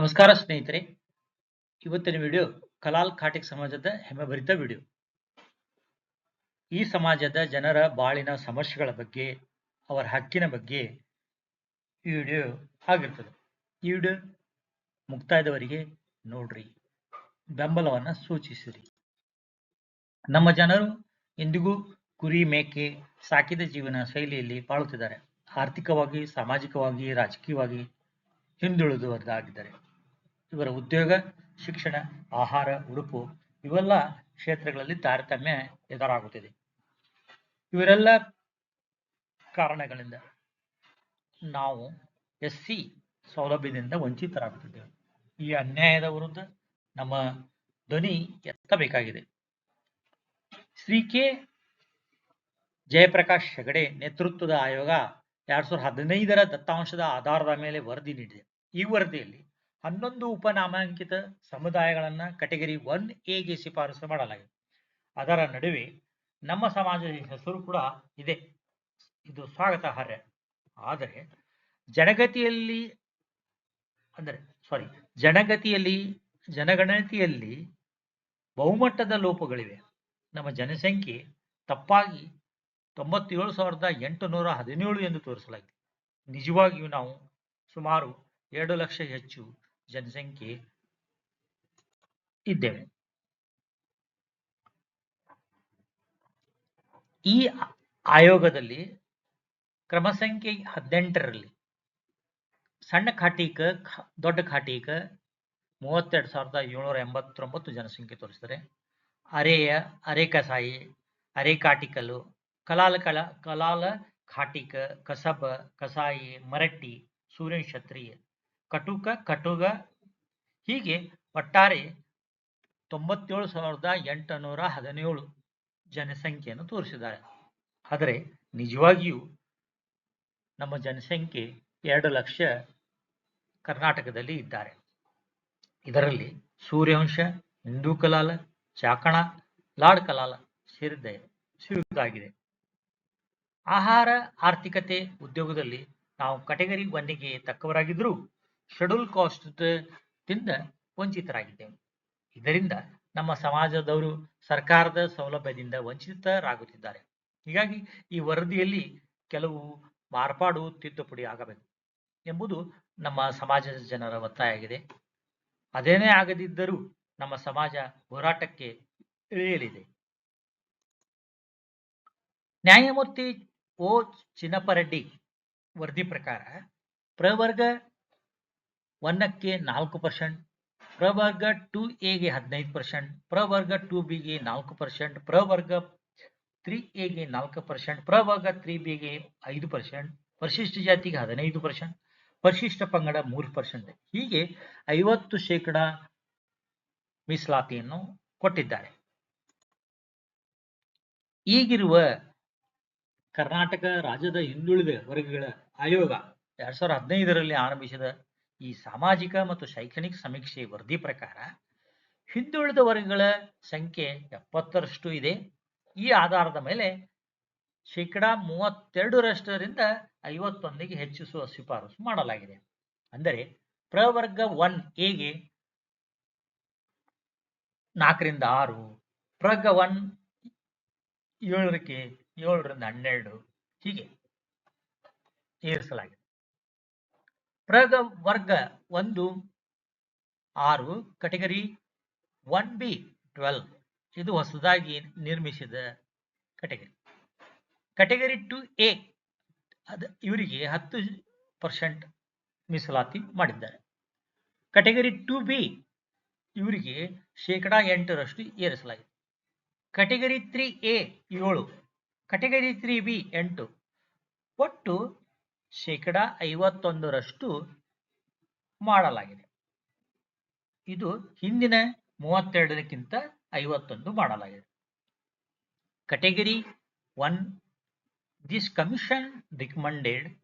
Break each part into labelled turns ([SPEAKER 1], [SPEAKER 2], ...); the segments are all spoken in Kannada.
[SPEAKER 1] ನಮಸ್ಕಾರ ಸ್ನೇಹಿತರೆ. ಇವತ್ತಿನ ವಿಡಿಯೋ ಕಲಾಲ್ ಕಾಟಿಕ್ ಸಮಾಜದ ಹೆಮ್ಮೆಭರಿತ ವಿಡಿಯೋ ಈ ಸಮಾಜದ ಜನರ ಬಾಳಿನ ಸಮಸ್ಯೆಗಳ ಬಗ್ಗೆ, ಅವರ ಹಕ್ಕಿನ ಬಗ್ಗೆ ಈ ವಿಡಿಯೋ ಆಗಿರ್ತದೆ. ಈ ವಿಡಿಯೋ ಮುಕ್ತಾಯದವರಿಗೆ ನೋಡ್ರಿ, ಬೆಂಬಲವನ್ನ ಸೂಚಿಸಿರಿ. ನಮ್ಮ ಜನರು ಇಂದಿಗೂ ಕುರಿ ಮೇಕೆ, ಸಾಕಿದ ಜೀವನ ಶೈಲಿಯಲ್ಲಿ ಬಾಳುತ್ತಿದ್ದಾರೆ. ಆರ್ಥಿಕವಾಗಿ, ಸಾಮಾಜಿಕವಾಗಿ, ರಾಜಕೀಯವಾಗಿ ಹಿಂದುಳಿದವರಾಗಿದ್ದಾರೆ ಇವರ ಉದ್ಯೋಗ, ಶಿಕ್ಷಣ, ಆಹಾರ, ಉಡುಪು ಇವೆಲ್ಲ ಕ್ಷೇತ್ರಗಳಲ್ಲಿ ತಾರತಮ್ಯ ಎದುರಾಗುತ್ತಿದೆ. ಇವರೆಲ್ಲ ಕಾರಣಗಳಿಂದ ನಾವು ಎಸ್ ಸಿ ಸೌಲಭ್ಯದಿಂದ ವಂಚಿತರಾಗುತ್ತಿದ್ದೇವೆ. ಈ ಅನ್ಯಾಯದ ವಿರುದ್ಧ ನಮ್ಮ ಧ್ವನಿ ಎತ್ತಬೇಕಾಗಿದೆ. ಶ್ರೀ ಕೆ. ಜಯಪ್ರಕಾಶ್ ಹೆಗಡೆ ನೇತೃತ್ವದ ಆಯೋಗ ಎರಡ್ ಸಾವಿರದ ಹದಿನೈದರ ದತ್ತಾಂಶದ ಆಧಾರದ ಮೇಲೆ ವರದಿ ನೀಡಿದೆ. ಈ ವರದಿಯಲ್ಲಿ ಹನ್ನೊಂದು ಉಪನಾಮಾಂಕಿತ ಸಮುದಾಯಗಳನ್ನು ಕಟಗರಿ ಒನ್ ಎಗೆ ಶಿಫಾರಸು ಮಾಡಲಾಗಿದೆ. ಅದರ ನಡುವೆ ನಮ್ಮ ಸಮಾಜದ ಹೆಸರು ಕೂಡ ಇದೆ. ಇದು ಸ್ವಾಗತಾರ್ಹ ಆದರೆ ಜನಗತಿಯಲ್ಲಿ ಅಂದರೆ ಸಾರಿ ಜನಗತಿಯಲ್ಲಿ ಜನಗಣತಿಯಲ್ಲಿ ಬಹುಮಟ್ಟದ ಲೋಪಗಳಿವೆ. ನಮ್ಮ ಜನಸಂಖ್ಯೆ ತಪ್ಪಾಗಿ ತೊಂಬತ್ತೇಳು ಸಾವಿರದ ಎಂಟುನೂರ ಹದಿನೇಳು ಎಂದು ತೋರಿಸಲಾಗಿದೆ. ನಿಜವಾಗಿಯೂ ನಾವು ಸುಮಾರು ಎರಡು ಲಕ್ಷ ಹೆಚ್ಚು ಜನಸಂಖ್ಯೆ ಇದ್ದೇವೆ ಈ ಆಯೋಗದಲ್ಲಿ ಕ್ರಮ ಸಂಖ್ಯೆ ಹದಿನೆಂಟರಲ್ಲಿ ಸಣ್ಣ ಖಾಟೀಕ ದೊಡ್ಡ ಖಾಟೀಕ ಮೂವತ್ತೆರಡು ಸಾವಿರದ ಏಳ್ನೂರ ಎಂಬತ್ತೊಂಬತ್ತು ಜನಸಂಖ್ಯೆ ತೋರಿಸಿದರೆ, ಅರೆಯ, ಅರೆಕಸಾಯಿ ಅರೆಕಾಟಿಕಲು ಕಲಾಲ ಕಲ, ಕಲಾಲ ಖಾಟಿಕ, ಕಸಬ, ಕಸಾಯಿ, ಮರಟ್ಟಿ ಸೂರ್ಯನ್ ಕ್ಷತ್ರಿಯ ಕಟುಕ, ಕಟುಗ, ಹೀಗೆ ಒಟ್ಟಾರೆ ತೊಂಬತ್ತೇಳು ಸಾವಿರದ ಎಂಟುನೂರ ಹದಿನೇಳು ಜನಸಂಖ್ಯೆಯನ್ನು ತೋರಿಸಿದ್ದಾರೆ. ಆದರೆ ನಿಜವಾಗಿಯೂ ನಮ್ಮ ಜನಸಂಖ್ಯೆ ಎರಡು ಲಕ್ಷ ಕರ್ನಾಟಕದಲ್ಲಿ ಇದ್ದಾರೆ. ಇದರಲ್ಲಿ ಸೂರ್ಯವಂಶ, ಹಿಂದೂ ಕಲಾಲ, ಚಾಕಣ ಲಾಡ್ ಕಲಾಲ ಸೇರಿದ್ದೆ ಸಿಗುವುದಾಗಿದೆ. ಆಹಾರ, ಆರ್ಥಿಕತೆ ಉದ್ಯೋಗದಲ್ಲಿ ನಾವು ಕಟಗರಿ ಒನ್ನಿಗೆ ತಕ್ಕವರಾಗಿದ್ದರೂ ಶೆಡ್ಯೂಲ್ ಕಾಸ್ಟ್ ದಿಂದ ವಂಚಿತರಾಗಿದ್ದೇವೆ. ಇದರಿಂದ ನಮ್ಮ ಸಮಾಜದವರು ಸರ್ಕಾರದ ಸೌಲಭ್ಯದಿಂದ ವಂಚಿತರಾಗುತ್ತಿದ್ದಾರೆ. ಹೀಗಾಗಿ ಈ ವರದಿಯಲ್ಲಿ ಕೆಲವು ಮಾರ್ಪಾಡು ತಿದ್ದುಪಡಿ ಆಗಬೇಕು ಎಂಬುದು ನಮ್ಮ ಸಮಾಜದ ಜನರ ಒತ್ತಾಯ ಆಗಿದೆ. ಅದೇನೇ ಆಗದಿದ್ದರೂ ನಮ್ಮ ಸಮಾಜ ಹೋರಾಟಕ್ಕೆ ಇಳಿಯಲಿದೆ. ನ್ಯಾಯಮೂರ್ತಿ ಓ ಚಿನ್ನಪ್ಪರೆಡ್ಡಿ ವರದಿ ಪ್ರಕಾರ ಪ್ರವರ್ಗ ಒನ್ನಕ್ಕೆ ನಾಲ್ಕು ಪರ್ಸೆಂಟ್ ಪ್ರವರ್ಗ ಟು ಎಗೆ ಹದಿನೈದು ಪರ್ಸೆಂಟ್ ಪ್ರವರ್ಗ ಟು ಬಿಗೆ ನಾಲ್ಕು ಪರ್ಸೆಂಟ್ ಪ್ರವರ್ಗ ತ್ರೀ ಎಗೆ ನಾಲ್ಕು ಪರ್ಸೆಂಟ್ ಪ್ರವರ್ಗ ತ್ರೀ ಬಿಗೆ ಐದು ಪರ್ಸೆಂಟ್ ಪರಿಶಿಷ್ಟ ಜಾತಿಗೆ ಹದಿನೈದು ಪರ್ಸೆಂಟ್ ಪರಿಶಿಷ್ಟ ಪಂಗಡ ಮೂರು ಪರ್ಸೆಂಟ್ ಹೀಗೆ ಐವತ್ತು ಶೇಕಡ ಮೀಸಲಾತಿಯನ್ನು ಕೊಟ್ಟಿದ್ದಾರೆ. ಈಗಿರುವ ಕರ್ನಾಟಕ ರಾಜ್ಯದ ಹಿಂದುಳಿದ ವರ್ಗಗಳ ಆಯೋಗ ಎರಡ್ ಸಾವಿರದ ಹದಿನೈದರಲ್ಲಿ ಆರಂಭಿಸಿದ ಈ ಸಾಮಾಜಿಕ ಮತ್ತು ಶೈಕ್ಷಣಿಕ ಸಮೀಕ್ಷೆ ವರದಿ ಪ್ರಕಾರ ಹಿಂದುಳಿದ ವರ್ಗಗಳ ಸಂಖ್ಯೆ ಎಪ್ಪತ್ತರಷ್ಟು ಇದೆ. ಈ ಆಧಾರದ ಮೇಲೆ ಶೇಕಡ ಮೂವತ್ತೆರಡರಷ್ಟರಿಂದ ಐವತ್ತೊಂದಿಗೆ ಹೆಚ್ಚಿಸುವ ಶಿಫಾರಸು ಮಾಡಲಾಗಿದೆ. ಅಂದರೆ ಪ್ರವರ್ಗ ಒನ್ ಎಗೆ ನಾಲ್ಕರಿಂದ ಆರು ಪ್ರವರ್ಗ ಒನ್ ಏಳರಕ್ಕೆ ಏಳರಿಂದ ಹನ್ನೆರಡು ಹೀಗೆ ಏರಿಸಲಾಗಿದೆ. ಪ್ರಗ ವರ್ಗ ಒಂದು, ಆರು ಕಟಗರಿ ಒನ್ ಬಿ ಟ್ವೆಲ್ವ್ ಇದು ಹೊಸದಾಗಿ ನಿರ್ಮಿಸಿದ ಕಟಗರಿ ಕಟಗರಿ ಟು ಎ ಅದ ಇವರಿಗೆ ಹತ್ತು ಪರ್ಸೆಂಟ್ ಮೀಸಲಾತಿ ಮಾಡಿದ್ದಾರೆ. ಕಟಗರಿ ಟು ಬಿ ಇವರಿಗೆ ಶೇಕಡಾ ಎಂಟರಷ್ಟು ಏರಿಸಲಾಗಿದೆ. ಕಟಗರಿ ತ್ರೀ ಎ ಏಳು ಕಟಗರಿ ತ್ರೀ ಬಿ ಎಂಟು. ಒಟ್ಟು ಶೇಕಡ ಐವತ್ತೊಂದರಷ್ಟು ಮಾಡಲಾಗಿದೆ. ಇದು ಹಿಂದಿನ ಮೂವತ್ತೆರಡಕ್ಕಿಂತ ಐವತ್ತೊಂದು ಮಾಡಲಾಗಿದೆ. Category one this commission recommended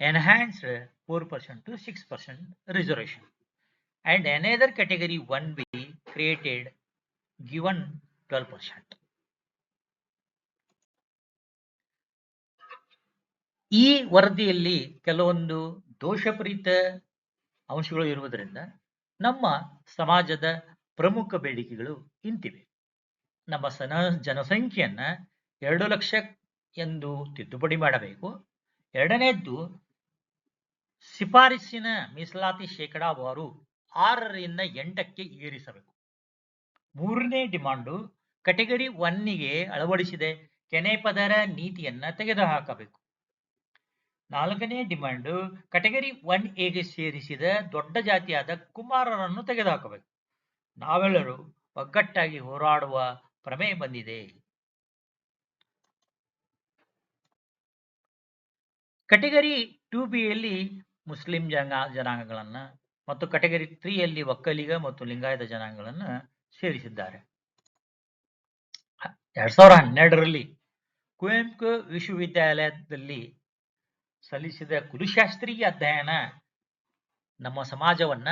[SPEAKER 1] enhanced four percent to six percent reservation other category category 1B created given 12%. ಈ ವರದಿಯಲ್ಲಿ ಕೆಲವೊಂದು ದೋಷಪೂರಿತ ಅಂಶಗಳು ಇರುವುದರಿಂದ ನಮ್ಮ ಸಮಾಜದ ಪ್ರಮುಖ ಬೇಡಿಕೆಗಳು ಇಂತಿವೆ. ನಮ್ಮ ಸನ, ಜನಸಂಖ್ಯೆಯನ್ನ ಎರಡು ಲಕ್ಷ ಎಂದು ತಿದ್ದುಪಡಿ ಮಾಡಬೇಕು. ಎರಡನೇದ್ದು, ಶಿಫಾರಸಿನ ಮೀಸಲಾತಿ ಶೇಕಡಾವಾರು ಆರರಿಂದ ಎಂಟಕ್ಕೆ ಏರಿಸಬೇಕು. ಮೂರನೇ ಡಿಮಾಂಡು ಕೆಟಗರಿ ಒನ್ನಿಗೆ ಅಳವಡಿಸಿದೆ ಕೆನೆ ಪದರ ನೀತಿಯನ್ನ ತೆಗೆದುಹಾಕಬೇಕು. ನಾಲ್ಕನೇ ಡಿಮ್ಯಾಂಡ್ ಕ್ಯಾಟಗರಿ ಒನ್ ಎಗೆ ಸೇರಿಸಿದ ದೊಡ್ಡ ಜಾತಿಯಾದ ಕುಮಾರರನ್ನು ತೆಗೆದುಹಾಕಬೇಕು. ನಾವೆಲ್ಲರೂ ಒಗ್ಗಟ್ಟಾಗಿ ಹೋರಾಡುವ ಪ್ರಮೇಯ ಬಂದಿದೆ. ಕ್ಯಾಟಗರಿ ಟು ಬಿಯಲ್ಲಿ ಮುಸ್ಲಿಂ ಜನ, ಜನಾಂಗಗಳನ್ನು ಮತ್ತು ಕ್ಯಾಟಗರಿ ತ್ರೀಯಲ್ಲಿ ಒಕ್ಕಲಿಗ ಮತ್ತು ಲಿಂಗಾಯತ ಜನಾಂಗಗಳನ್ನು ಸೇರಿಸಿದ್ದಾರೆ. ಎರಡ್ ಸಾವಿರದ ಹನ್ನೆರಡರಲ್ಲಿ ಕುವೆಂಪು ವಿಶ್ವವಿದ್ಯಾಲಯದಲ್ಲಿ ಸಲ್ಲಿಸಿದ ಕುಲಶಾಸ್ತ್ರೀಯ ಅಧ್ಯಯನ ನಮ್ಮ ಸಮಾಜವನ್ನ,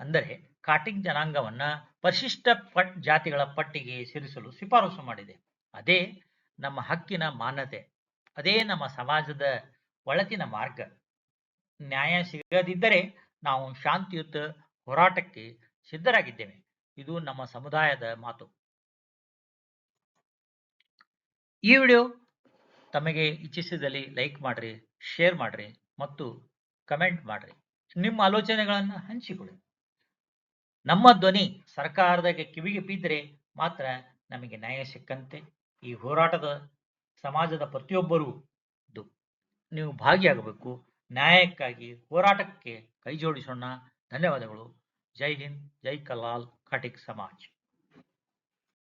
[SPEAKER 1] ಅಂದರೆ ಕಾಟಿಂಗ್ ಜನಾಂಗವನ್ನ ಪರಿಶಿಷ್ಟ ಪಟ್ ಜಾತಿಗಳ ಪಟ್ಟಿಗೆ ಸೇರಿಸಲು ಶಿಫಾರಸು ಮಾಡಿದೆ. ಅದೇ ನಮ್ಮ ಹಕ್ಕಿನ ಮಾನ್ಯತೆ, ಅದೇ ನಮ್ಮ ಸಮಾಜದ ಒಳತಿನ ಮಾರ್ಗ. ನ್ಯಾಯ ಸಿಗದಿದ್ದರೆ ನಾವು ಶಾಂತಿಯುತ ಹೋರಾಟಕ್ಕೆ ಸಿದ್ಧರಾಗಿದ್ದೇವೆ. ಇದು ನಮ್ಮ ಸಮುದಾಯದ ಮಾತು. ಈ ವಿಡಿಯೋ ತಮಗೆ ಇಚ್ಛಿಸಿದಲ್ಲಿ ಲೈಕ್ ಮಾಡ್ರಿ ಶೇರ್ ಮಾಡ್ರಿ ಮತ್ತು ಕಮೆಂಟ್ ಮಾಡ್ರಿ. ನಿಮ್ಮ ಆಲೋಚನೆಗಳನ್ನು ಹಂಚಿಕೊಳ್ಳಿ. ನಮ್ಮ ಧ್ವನಿ ಸರ್ಕಾರದ ಕಿವಿಗೆ ಬಿದ್ದರೆ ಮಾತ್ರ ನಮಗೆ ನ್ಯಾಯ ಸಿಕ್ಕಂತೆ. ಈ ಹೋರಾಟದ ಸಮಾಜದ ಪ್ರತಿಯೊಬ್ಬರೂ ಇದು ನೀವು ಭಾಗಿಯಾಗಬೇಕು. ನ್ಯಾಯಕ್ಕಾಗಿ ಹೋರಾಟಕ್ಕೆ ಕೈ ಜೋಡಿಸೋಣ. ಧನ್ಯವಾದಗಳು. ಜೈ ಹಿಂದ್, ಜೈ ಕಲಾಲ್ ಕಟಿಕ್ ಸಮಾಜ್.